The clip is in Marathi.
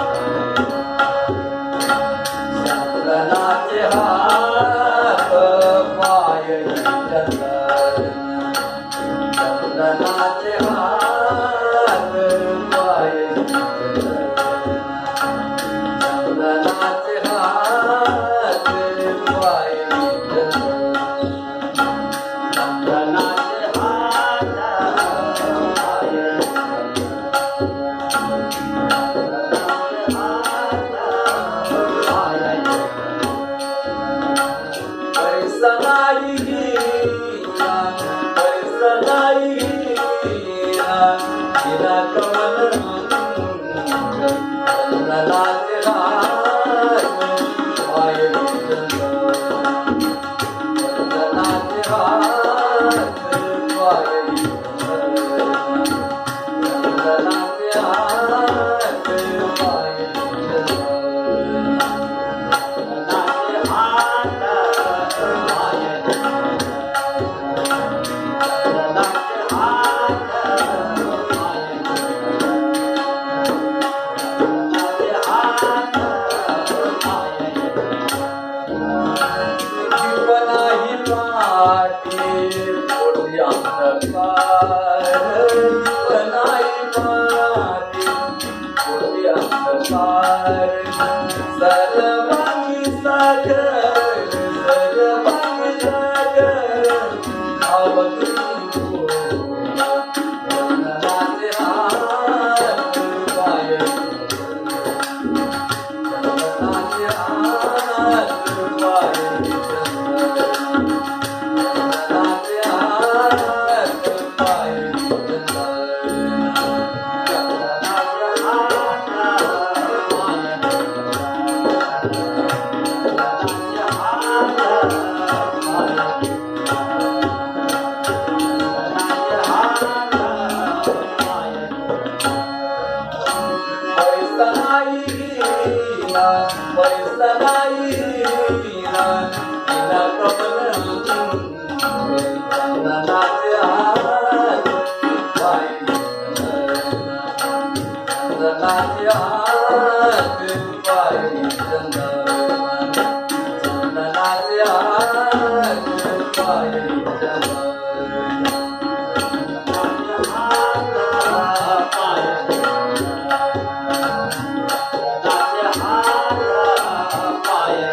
Música Hãy subscribe करें अढेंस आपना वाइन कि रुको औाम बारा, करहते हादा हा वाया